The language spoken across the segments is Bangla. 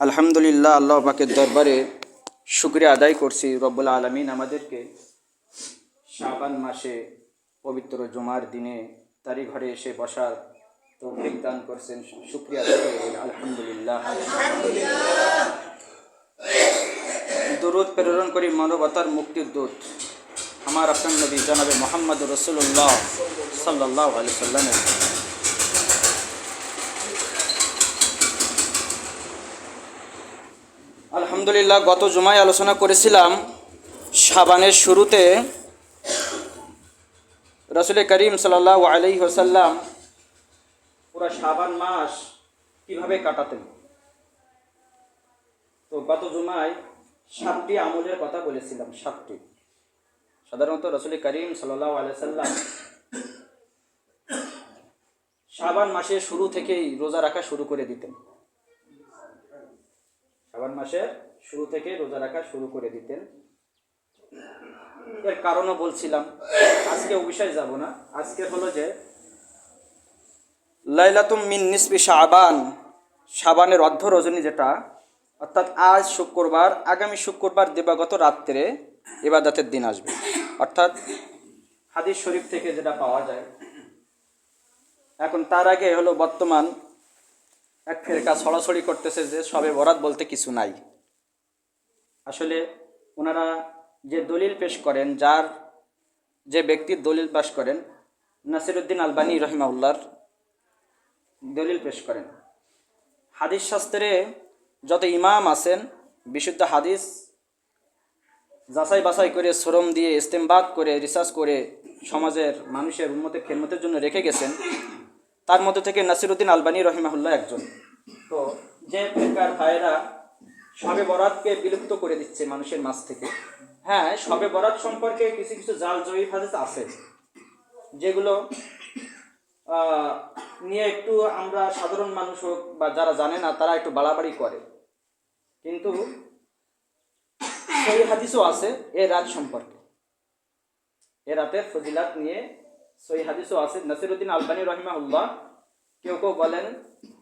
আলহামদুলিল্লাহ, আল্লাহ পাকের দরবারে শুক্রিয়া আদায় করছি রব্বুল আলমিন আমাদেরকে। শাবান মাসে পবিত্র জুমার দিনে তারই ঘরে এসে বসার তৌফিক দান করছেন। শুক্রিয়া আলহামদুলিল্লাহ। দরুদ প্রেরণ করি মানবতার মুক্তির দূত। আমার আপনার নবী জানাবে মোহাম্মদ রসুল্লাহ সাল্লাহ আলি সাল্লামের আলহামদুলিল্লাহ, গত জুমায় আলোচনা করেছিলাম সাবানের শুরুতে। রসুল করিম সাল্লাহ আলি হোসাল্লাম পুরো সাবান মাস কীভাবে কাটাতেন? তো গত জুমায় সাতটি আমলের কথা বলেছিলাম, সাতটি। সাধারণত রসুল করিম সাল্লাহ আলাইসাল্লাম সাবান মাসের শুরু থেকেই রোজা রাখা শুরু করে দিতেন। শ্রাবণ মাসের শুরু থেকে রোজা রাখা শুরু করে দিতেন। এর কারণও বলছিলাম, আজকে ও বিষয়ে যাব না। আজকে হলো যে, লাইলাতুম মিন নিসবি শাবান, শাবানের অর্ধ রজনী যেটা, অর্থাৎ আজ শুক্রবার, আগামী শুক্রবার দেবাগত রাত্রে এবাদতের দিন আসবে। অর্থাৎ হাদিস শরীফ থেকে যেটা পাওয়া যায়, এখন তার আগে হলো বর্তমান এক ফেরকা ছড়াছড়ি করতেছে যে সবে বরাত বলতে কিছু নাই। আসলে ওনারা যে দলিল পেশ করেন, যার যে ব্যক্তির দলিল পেশ করেন, নাসিরুদ্দিন আলবানী রহিমাউল্লার দলিল পেশ করেন। হাদিস শাস্ত্রে যত ইমাম আছেন, বিশুদ্ধ হাদিস যাচাই বাছাই করে, শ্রম দিয়ে, ইস্তেমবাদ করে, রিসার্চ করে সমাজের মানুষের উন্মতের খেদমতের জন্য রেখে গেছেন, তার মধ্যে থেকে নাসিরুদ্দিন আলবানী রহিমাহুল্লাহ একজন। তো যে ফেরকার ভাইয়েরা সবে বরাতকে বিলুপ্ত করে দিচ্ছে মানুষের মাছ থেকে। হ্যাঁ সবে বরাত সম্পর্কে কিছু কিছু জাল জয়ী হাদিস আছে, যেগুলো নিয়ে একটু আমরা সাধারণ মানুষ হোক বা যারা জানে না, তারা একটু বাড়াবাড়ি করে। কিন্তু সেই হাদিসও আছে এ রাত সম্পর্কে। এ রাতের ফজিলাত নিয়ে সই হাদিসও আছে। নাসিরুদ্দিন আলবানী রহিমাউল্লাহ কেউ কেউ বলেন,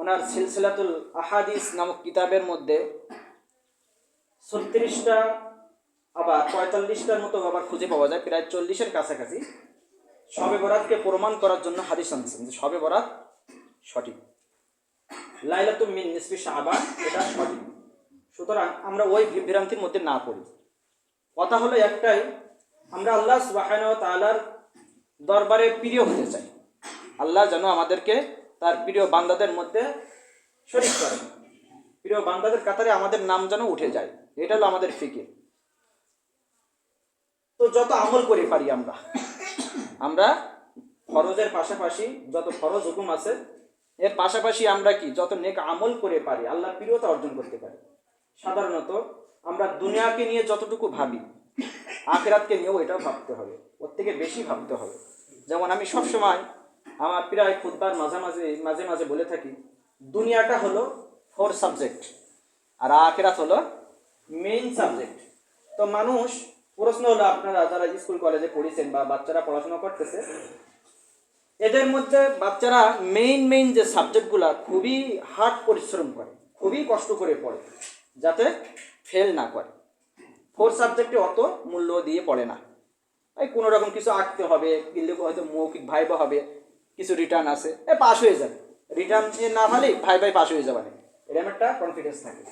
ওনার সিলসিলাতুল আহাদিস নামক কিতাবের মধ্যে ছত্রিশটা, আবার পঁয়তাল্লিশটার মতো আবার খুঁজে পাওয়া যায়, প্রায় চল্লিশের কাছাকাছি। শবে বরাতকে প্রমাণ করার জন্য হাদিস আনছেন যে শবে বরাত সঠিক। লাইলাতুম মিন নিসফি শাবান, এটা সঠিক। সুতরাং আমরা ওই বিভ্রান্তির মধ্যে না পড়ি। কথা হলো একটাই, আমরা আল্লাহ সুবাহান তালার দরবারে প্রিয় হতে চাই। আল্লাহ যেন আমাদেরকে তার প্রিয় বান্দাদের মধ্যে শরিক করে। প্রিয় বান্দাদের কাতারে আমাদের নাম যেন উঠে যায়। এটা হলো আমাদের ফিকির। তো যত আমল করে পারি আমরা। আমরা ফরজের পাশাপাশি যত ফরজ হুকুম আছে, এর পাশাপাশি আমরা কি? যত নেক আমল করে পারি, আল্লাহ প্রিয়তা অর্জন করতে পারি। সাধারণত আমরা দুনিয়াকে নিয়ে যতটুকু ভাবি, আখেরাতকে নিয়েও এটাও ভাবতে হবে ওর থেকে বেশি ভাবতে হবে। যেমন আমি সবসময় আমার প্রায় খুদবার মাঝে মাঝে মাঝে বলে থাকি, দুনিয়াটা হলো ফোর সাবজেক্ট, আর আখেরাত হলো মেইন সাবজেক্ট তো মানুষ প্রশ্ন হলো, আপনারা যারা স্কুল কলেজে পড়েছেন বা বাচ্চারা পড়াশোনা করতেছে, এদের মধ্যে বাচ্চারা মেইন মেইন যে সাবজেক্টগুলো খুবই হার্ড পরিশ্রম করে, খুবই কষ্ট করে পড়ে, যাতে ফেল না করে। ফোর সাবজেক্টে অত মূল্য দিয়ে পড়ে না। এই কোনো রকম কিছু আঁকতে হবে কিনলে হয়তো মৌখিক ভাইবা হবে, কিছু রিটার্ন আছে, এ পাস হয়ে যাবে। রিটার্ন না হলেই ভাই ভাই পাস হয়ে যাবে। এরকম একটা কনফিডেন্স থাকে।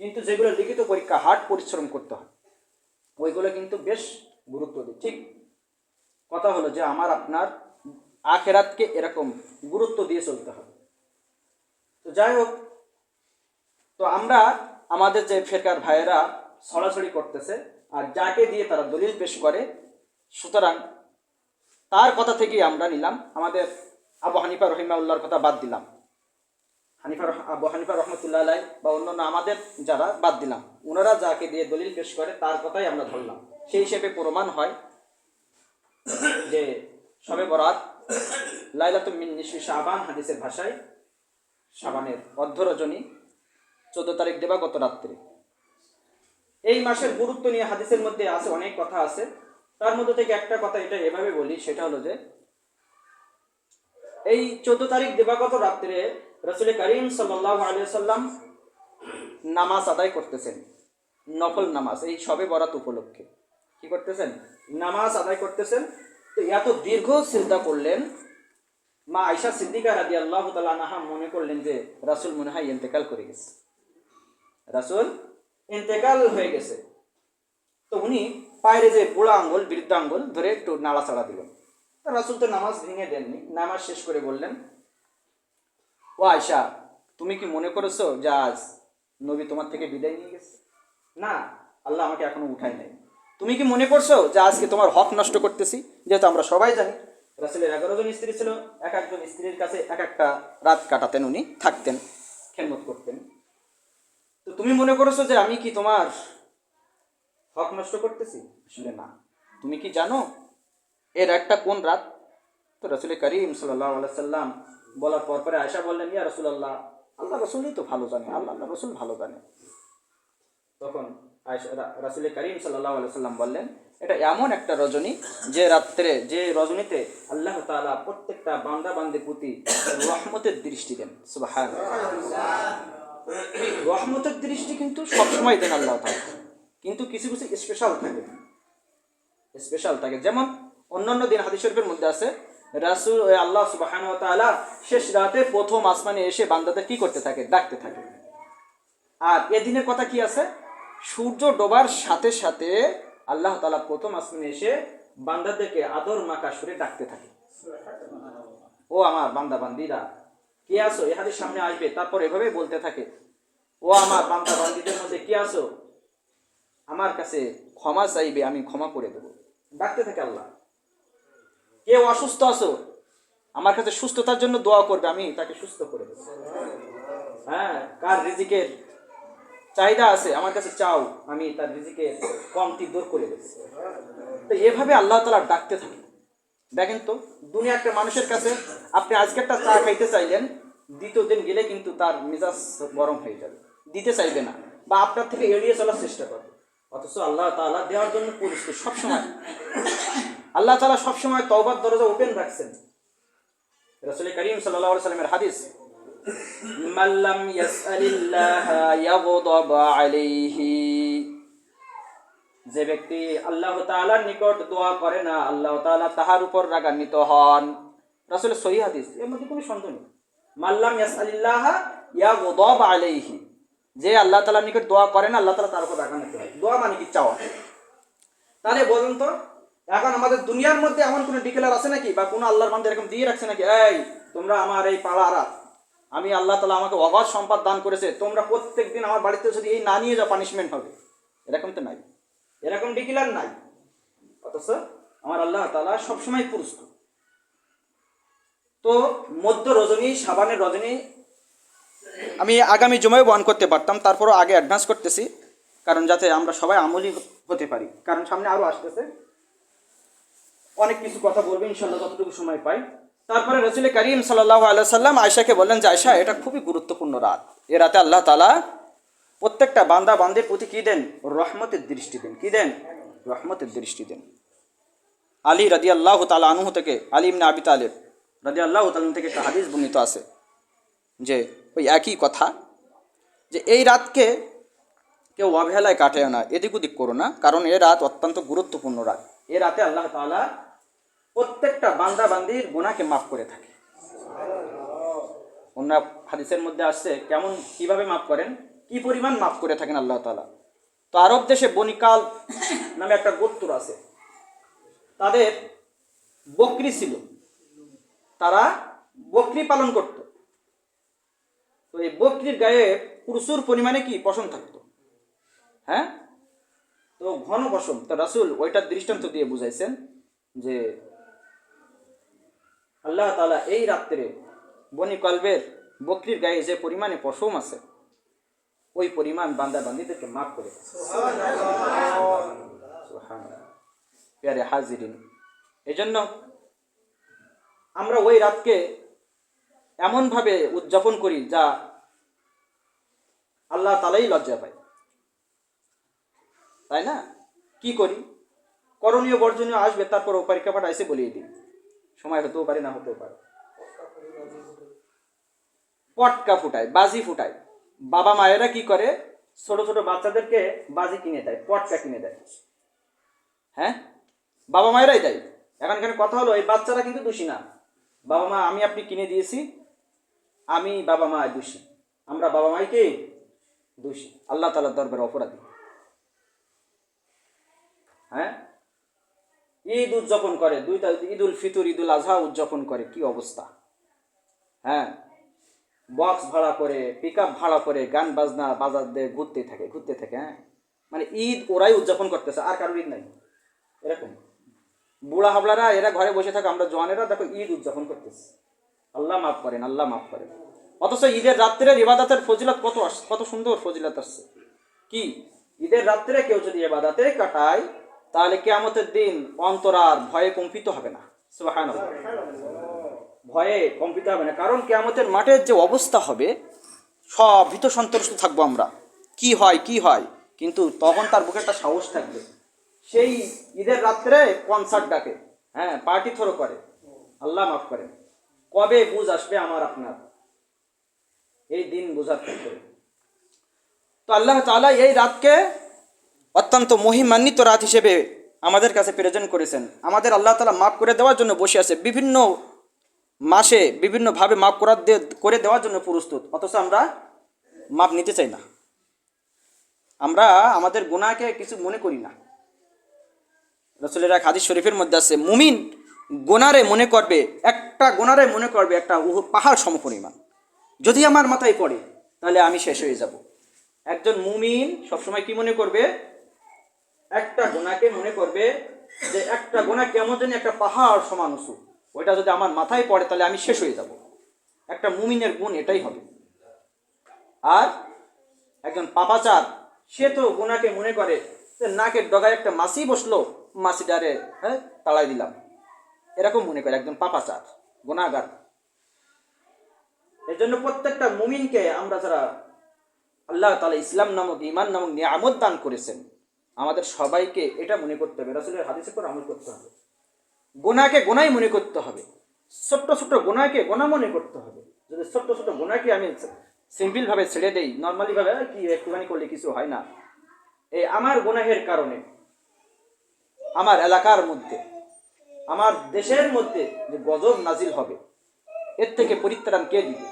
কিন্তু যেগুলো লিখিত পরীক্ষা, হার্ড পরিশ্রম করতে হয়, ওইগুলো কিন্তু বেশ গুরুত্ব দিই ঠিক কথা হলো যে আমার, আপনার আখেরাতকে এরকম গুরুত্ব দিয়ে চলতে হবে। তো যাই হোক, তো আমরা, আমাদের যে ফেরকার ভাইয়েরা ছড়াছড়ি করতেছে, আর যাকে দিয়ে তারা দলিল পেশ করে, সুতরাং তার কথা থেকেই আমরা নিলাম। আমাদের আবু হানিফা রহিমাউল্লাহর কথা বাদ দিলাম। হানিফা রহ- আবু হানিফা রহমতুল্লাহ আলাই বা অন্যান্য আমাদের যারা বাদ দিলাম ওনারা যাকে দিয়ে দলিল পেশ করে তার কথাই আমরা ধরলাম। সেই হিসেবে প্রমাণ হয় যে সবে বরাত লাইলাতুম মিন নিশি শাবান হাদিসের ভাষায় শাবানের অর্ধ রজনী চোদ্দ তারিখ দেবা গত রাত্রে। এই মাসের গুরুত্ব নিয়ে হাদিসের মধ্যে আছে অনেক কথা আছে। তার মধ্যে থেকে একটা কথা এটা এভাবে বলি, সেটা হলো যে এই চোদ্দ তারিখ দেবাগত রাত্রে রসুল করিম সাল্লাহ আলিয়াল্লাম নামাজ আদায় করতেছেন। নফল নামাজ, এই সবে বরাত উপলক্ষে। কি করতেছেন? নামাজ আদায় করতেছেন। তো এত দীর্ঘ চিন্তা করলেন, মা আয়সা সিদ্দিকা রাদি আল্লাহ তালাহা মনে করলেন যে, রাসুল মনে হয় ইন্তেকাল করে গেছে। রাসুল ইন্তেকাল হয়ে গেছে। তো উনি পায়ের যে বুড়া আঙ্গুল, বৃদ্ধ আঙ্গুল ধরে একটু নাড়াচাড়া দিলেন। রাসুল তো নামাজ ভেঙে দেননি, নামাজ শেষ করে বললেন ও আয়সা তুমি কি মনে করেছ যে আজ নবী তোমার থেকে বিদায় নিয়ে গেছে? না, আল্লাহ আমাকে এখনও উঠায় নাই। তুমি কি মনে করছ যে আজকে তোমার হক নষ্ট করতেছি? যেহেতু আমরা সবাই জানি, রাসেলের এগারো জন স্ত্রী ছিল, এক একজন স্ত্রীর কাছে এক একটা রাত কাটাতেন, উনি থাকতেন খেলমত করতেন। তো তুমি মনে করেছ যে আমি কি তোমার হক নষ্ট করতেছি? আসলে না। তুমি কি জানো, এর একটা কোন রাত? তো রসুল করিম সাল্লাম বলার পর পরে আয়সা বললেন, ইয়া রসুল্লাহ আল্লাহ রসুলই তো ভালো জানে, আল্লাহ আল্লাহ রসুল ভালো জানে। তখন রাসুল করিম সাল্লাহ সাল্লাম বললেন, এটা এমন একটা রজনী যে রাত্রে, যে রজনীতে আল্লাহ তাআলা প্রত্যেকটা বান্দা বান্দির প্রতি রহমতের দৃষ্টি দেন। সুবাহান রহমতের দৃষ্টি কিন্তু সবসময় দেন আল্লাহ তাআলা। কিন্তু কিছু কিছু স্পেশাল থাকে। স্পেশাল থাকে। যেমন অন্যান্য দিন হাদিস শরীফের মধ্যে আছে রাসুল আল্লাহ সুবাহান তাআলা শেষ রাতে প্রথম আসমানে এসে বান্দাদের কি করতে থাকে? ডাকতে থাকে। আর এদিনের কথা কি আছে? সূর্য ডোবার সাথে সাথে আল্লাহ তাআলা প্রথম আসমানে এসে বান্দাদেরকে আদর মাকা সুরে ডাকতে থাকে। ও আমার বান্দা বান্দিরা, কে আসো এ হাদিস সামনে আসবে। তারপর এভাবে বলতে থাকে। ও আমার বান্দা বান্দিদের মধ্যে কে আসো আমার কাছে ক্ষমা চাইবে, আমি ক্ষমা করে দেবো। ডাকতে থাকে আল্লাহ। কেউ অসুস্থ আছো? আমার কাছে সুস্থতার জন্য দোয়া করবে, আমি তাকে সুস্থ করে দেবো। হ্যাঁ কার রিজিকের চাহিদা আছে, আমার কাছে চাও, আমি তার রিজিকে কমতি দূর করে দেবো। তো এভাবে আল্লাহ তালা ডাকতে থাকে। দেখেন তো দুনিয়া একটা মানুষের কাছে আপনি আজকে একটা চা খাইতে চাইলেন, দ্বিতীয় দিন গেলে কিন্তু তার মেজাজ গরম হয়ে যাবে। দিতে চাইবে না, বা আপনার থেকে এড়িয়ে চলার চেষ্টা করবে। অথচ আল্লাহ তাআলা দেওয়ার জন্য পরিস্থিতি সবসময় আল্লাহ তালা সবসময় তওবার দরজা ওপেন রাখছেন। রাসূল করিম আলাইহি সাল্লামের হাদিস মাল্লাম যে ব্যক্তি আল্লাহ তাআলার নিকট দোয়া করে না, আল্লাহ তাআলা তাহার উপর রাগান্বিত হন। রাসূল সহিহ হাদিস, এর মধ্যে কোনো সন্দেহ নেই। মাল্লাম ইয়াসআলিল্লাহ ইয়াগদাব আলাইহি। যে আল্লাহ তাআলার নিকট দোয়া করে না, আল্লাহ তাআলা তার উপর রাগান্বিত হয়। দোয়া মানে কি? চাওয়া। তাহলে বলুন তো এখন আমাদের দুনিয়ার মধ্যে এমন কোনো ডিক্লেয়ার আছে নাকি? বা কোনো আল্লাহর বান্দা এরকম দিয়ে রাখছে নাকি? এই, তোমরা আমার এই পাড়ারা আমি আল্লাহ তালা আমাকে অগাধ সম্পদ দান করেছে। তোমরা প্রত্যেক দিন আমার বাড়িতে যদি এই না নিয়ে যাও পানিশমেন্ট হবে। এরকম তো নাই। এরকম ডিক্লেয়ার নাই। অথচ আমার আল্লাহ তালা সবসময় পুরস্কার তো মধ্য রজনী, সাবানের রজনী আমি আগামী জমায় বহন করতে পারতাম। তারপরও আগে অ্যাডভান্স করতেছি। কারণ যাতে আমরা সবাই আমলি হতে পারি। কারণ সামনে আরও আসতেছে। অনেক কিছু কথা বলব ইনশাল্লাহ যতটুকু সময় পাই। তারপরে রসুল করিম সাল্লাহ সাল্লাম আয়সাকে বললেন যে আয়সা এটা খুবই গুরুত্বপূর্ণ রাত। এ রাতে আল্লাহ তালা প্রত্যেকটা বান্দা বান্দের প্রতি কী দেন? রহমতের দৃষ্টি দেন। কী দেন? রহমতের দৃষ্টি দেন। আলী রাদি আল্লাহ তালা আনুহ থেকে, আলী ইবনে আবি তালেব রাদি আল্লাহ তালন থেকে একটা হাদিস বর্ণিত আছে, যে ওই একই কথা, যে এই রাতকে কেউ অবহেলায় কাটায় না এদিক ওদিক করো না, কারণ এ রাত অত্যন্ত গুরুত্বপূর্ণ রাত। এ রাতে আল্লাহ তাআলা প্রত্যেকটা বান্দা বান্দির গুনাহকে মাফ করে থাকে। অন্য হাদিসের মধ্যে আসছে, কেমন, কীভাবে মাফ করেন? কি পরিমাণ মাফ করে থাকেন আল্লাহ তালা তো আরব দেশে বনিকাল নামে একটা গোত্তর আছে। তাদের বকরি ছিল। তারা বকরি পালন করত। তো এই বকরির গায়ে প্রচুর পরিমাণে কি? পশম থাকতো। হ্যাঁ? তো ঘন পশম। তো রাসুল ওইটার দৃষ্টান্ত দিয়ে বুঝাইছেন যে আল্লাহ তালা এই রাত্রে বনি কলবের বকরির গায়ে যে পরিমাণে পশম আছে, ওই পরিমাণ বান্দা বান্দিদেরকে মাফ করে। প্যারে হাজিরিন। এই জন্য আমরা ওই রাতকে এমনভাবে উদযাপন করি যা আল্লাহ তালাই লজ্জা পায়। তাই না? কি করি? করণীয় বর্জনীয় আসবে, তারপর ও পরীক্ষা পাঠা এসে বলিয়ে দিই। সময় হতেও পারে, না হতেও পারে। পটকা ফুটায়, বাজি ফুটায়। বাবা মায়েরা কি করে? ছোট ছোট বাচ্চাদেরকে বাজি কিনে দেয়, পটকা কিনে দেয়। হ্যাঁ? বাবা মায়েরাই দেয়। এখন এখানে কথা হলো, এই বাচ্চারা কিন্তু দোষী না। বাবা মা, আমি আপনি কিনে দিয়েছি, আমি বাবা মা দোষী। আমরা বাবা মাইকে দোষী। আল্লাহ তালার দরবারে অপরাধী। হ্যাঁ? ঈদ উদযাপন করে, দুইটা ঈদ উল ফিতর ঈদ উল আজহা উদযাপন করে, কি অবস্থা? হ্যাঁ? বক্স ভাড়া করে পিক ভাড়া করে, গান বাজনা বাজার দিয়ে ঘুরতে থাকে ঘুরতে থাকে হ্যাঁ? মানে ঈদ ওরাই উদযাপন করতেছে, আর কারোর ঈদ নাই। এরকম। বুড়া হাবলারা, এরা ঘরে বসে থাকে, আমরা জওয়ানেরা দেখো ঈদ উদযাপন করতেছে। আল্লাহ মাফ করেন, আল্লাহ মাফ করেন। অথচ ঈদের রাত্রে ইবাদাতের ফজিলত কত কত সুন্দর ফজিলত আসছে। কি? ঈদের রাত্রে কেউ যদি এবাদাতে কাটায় তাহলে কেয়ামতের দিন অন্তরার ভয়ে কম্পিত হবে না। সুবহানাল্লাহ। ভয়ে কম্পিত হবে না। কারণ কেয়ামতের মাঠের যে অবস্থা হবে, সব ভীত সন্ত্রস্ত থাকব আমরা। কি হয় কি হয়? কিন্তু তখন তার বুকে একটা সাহস থাকবে। সেই ঈদের রাত্রে কনসার্ট ডাকে। হ্যাঁ পার্টি থ্রো করে। আল্লাহ মাফ করেন। কবে বুঝ আসবে আমার, আপনার? এই দিন বোঝার তো আল্লাহ তাআলা এই রাতকে অত্যন্ত মহিমান্বিত রাত হিসেবে আমাদের কাছে প্রেজেন্ট করেছেন। আমাদের আল্লাহ তালা মাফ করে দেওয়ার জন্য বসে আছে। বিভিন্ন মাসে বিভিন্নভাবে মাপ করার করে দেওয়ার জন্য প্রস্তুত। অথচ আমরা মাপ নিতে চাই না। আমরা আমাদের গুণাকে কিছু মনে করি না। রসুলের এক হাদিস শরীফের মধ্যে আছে, মুমিন গোনারে মনে করবে, একটা গোনারে মনে করবে, একটা উহু, পাহাড় সমপরিমাণ। যদি আমার মাথায় পড়ে, তাহলে আমি শেষ হয়ে যাব। একজন মুমিন সবসময় কি মনে করবে? একটা গোনাকে মনে করবে যে একটা গোনা কেমন জানি একটা পাহাড় সমান উঁচু। ওইটা যদি আমার মাথায় পড়ে, তাহলে আমি শেষ হয়ে যাব। একটা মুমিনের গুণ এটাই হবে। আর একজন পাপাচার, সে তো গোনাকে মনে করে যে নাকের ডগায় একটা মাছি বসল মাছিটারে হ্যাঁ তাড়াই দিলাম। এরকম মনে করে একজন পাপাচার গোনাগার এর জন্য প্রত্যেকটা মুমিনকে আমরা যারা আল্লাহ তালা ইসলাম নামক ইমান নামক নিয়ামত দান করেছেন আমাদের সবাইকে এটা মনে করতে হবে, রাসুলের হাদিসের পর আমল করতে হবে। গোনাকে গোনাই মনে করতে হবে। ছোট্ট ছোট্ট গোনাকে গোনা মনে করতে হবে। যদি ছোট্ট ছোট্ট গোনাকে আমি সিম্পলভাবে ছেড়ে দেই নর্মালিভাবে কি, একটুখানি করলে কিছু হয় না? এই আমার গোনাহের কারণে, আমার এলাকার মধ্যে, আমার দেশের মধ্যে যে গজব নাজিল হবে, এর থেকে পরিত্রাণ কে দিবে?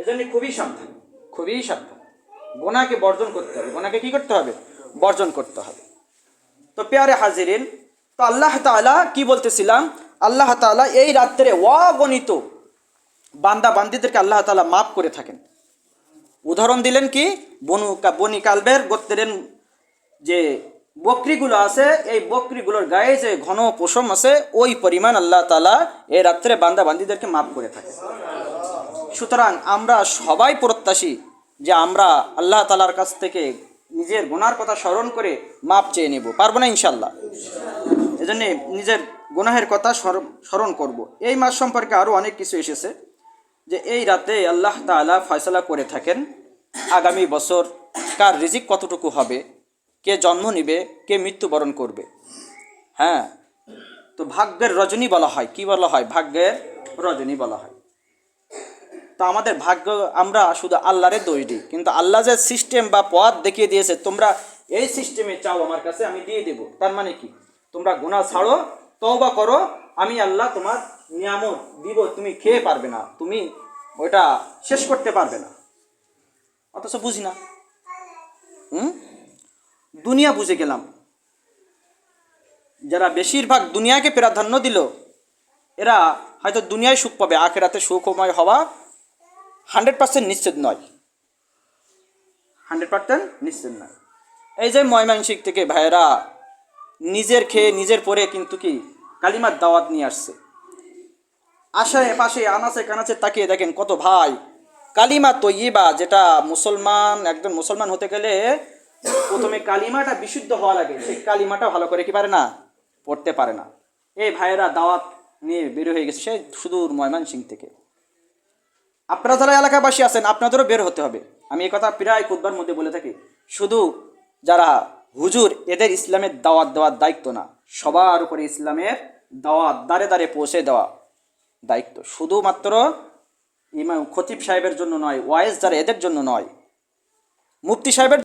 এজন্য খুবই সাবধান খুবই সাবধান। গোনাকে বর্জন করতে হবে। গোনাকে কি করতে হবে? বর্জন করতে হবে। তো পেয়ারে হাজিরিন, তো আল্লাহ তাআলা কি বলতেছিলাম? আল্লাহ তাআলা এই রাত্রে অগণিত বান্দা বান্দিদেরকে আল্লাহ তাআলা মাফ করে থাকেন। উদাহরণ দিলেন কি? বনু বনি কালবের গোত্রের যে বকরিগুলো আছে, এই বকরিগুলোর গায়ে যে ঘন পশম আছে, ওই পরিমাণ আল্লাহ তালা এই রাত্রে বান্দা বান্দিদেরকে মাফ করে থাকে সুতরাং আমরা সবাই প্রত্যাশী যে আমরা আল্লাহ তালার কাছ থেকে নিজের গুনার কথা স্মরণ করে মাপ চেয়ে নেব। পারব না ইনশাল্লাহ এজন্য নিজের গুনাহের কথা স্মরণ করব। এই মাস সম্পর্কে আরও অনেক কিছু এসেছে যে এই রাতে আল্লাহ তাআলা ফয়সলা করে থাকেন আগামী বছর কার রিজিক কতটুকু হবে, কে জন্ম নিবে, কে মৃত্যুবরণ করবে। হ্যাঁ তো ভাগ্যের রজনী বলা হয়। কি বলা হয়? ভাগ্যের রজনী বলা হয়। তো আমাদের ভাগ্য, আমরা শুধু আল্লাহরে দোষ। দিই কিন্তু আল্লাহ যে সিস্টেম বা পথ দেখিয়ে দিয়েছে, তোমরা এই সিস্টেমে চাও আমার কাছে, আমি দিয়ে দেব। তার মানে কি? তোমরা গুনাহ ছাড়ো, তওবা করো, আমি আল্লাহ তোমার নিয়ামত দিব, তুমি খেয়ে পারবে না, তুমি ওইটা শেষ করতে পারবে না। অথচ বুঝি না। হুম? দুনিয়া বুঝে গেলাম। যারা বেশিরভাগ দুনিয়াকে প্রাধান্য দিল, এরা হয়তো দুনিয়ায় সুখ পাবে, আখেরাতে সুখময় হওয়া হান্ড্রেড পার্সেন্ট নিশ্চিত নয়। হান্ড্রেড পার্সেন্ট নিশ্চিত নয়। এই যে ময়মানসিক থেকে ভাইয়েরা নিজের খেয়ে নিজের পরে কিন্তু কি কালিমার দাওয়াত নিয়ে আসছে। আশায় পাশে আনাচে কানাচে তাকিয়ে দেখেন কত ভাই। কালিমা তৈবা যেটা মুসলমান একজন মুসলমান হতে গেলে প্রথমে কালিমাটা বিশুদ্ধ হওয়া লাগে। সেই কালিমাটা ভালো করে কি পারে না? পড়তে পারে না। এই ভাইয়েরা দাওয়াত নিয়ে বের হয়ে গেছে সে সুদূর ময়মনসিং থেকে। আপনারা যারা এলাকাবাসী আছেন, আপনাদেরও বের হতে হবে। আমি এই কথা প্রায় খুদবার মধ্যে বলে থাকি। শুধু যারা হুজুর, এদের ইসলামের দাওয়াত দেওয়ার দায়িত্ব না, সবার উপরে ইসলামের দাওয়াত, দাঁড়ে দাঁড়ে পৌঁছে দেওয়া দায়িত্ব। শুধুমাত্র ইমাম খতিব সাহেবের জন্য নয় ওয়াইস যারা এদের জন্য নয়, মুফতি সাহেবের